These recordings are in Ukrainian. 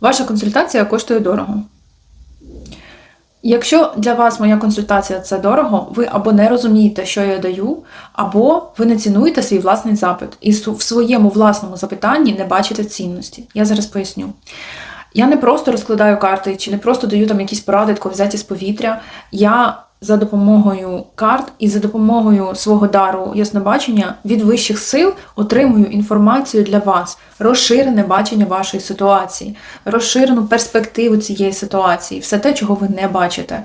Ваша консультація коштує дорого. Якщо для вас моя консультація це дорого, ви або не розумієте, що я даю, або ви не цінуєте свій власний запит і в своєму власному запитанні не бачите цінності. Я зараз поясню. Я не просто розкладаю карти чи не просто даю там якісь поради, тако взяті з повітря. Я за допомогою карт і за допомогою свого дару яснобачення від вищих сил отримую інформацію для вас, розширене бачення вашої ситуації, розширену перспективу цієї ситуації, все те, чого ви не бачите.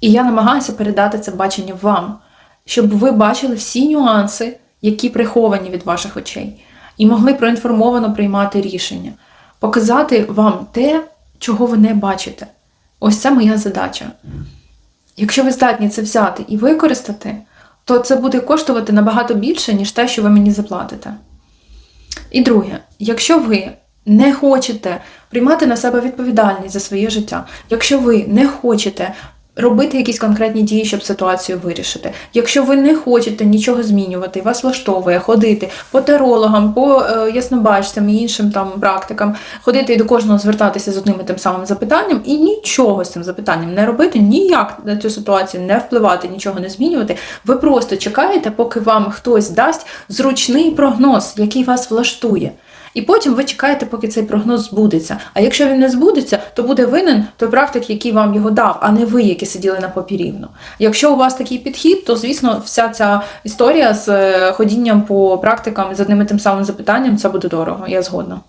І я намагаюся передати це бачення вам, щоб ви бачили всі нюанси, які приховані від ваших очей, і могли проінформовано приймати рішення, показати вам те, чого ви не бачите. Ось це моя задача. Якщо ви здатні це взяти і використати, то це буде коштувати набагато більше, ніж те, що ви мені заплатите. І друге, якщо ви не хочете приймати на себе відповідальність за своє життя, якщо ви не хочете робити якісь конкретні дії, щоб ситуацію вирішити, якщо ви не хочете нічого змінювати, вас влаштовує ходити по тарологам, по е, яснобачцям і іншим там практикам, ходити і до кожного звертатися з одним і тим самим запитанням, і нічого з цим запитанням не робити, ніяк на цю ситуацію не впливати, нічого не змінювати. Ви просто чекаєте, поки вам хтось дасть зручний прогноз, який вас влаштує. І потім ви чекаєте, поки цей прогноз збудеться. А якщо він не збудеться, то буде винен той практик, який вам його дав, а не ви, які сиділи на попі рівно. Якщо у вас такий підхід, то звісно, вся ця історія з е, ходінням по практикам з одним і тим самим запитанням це буде дорого. Я згодна.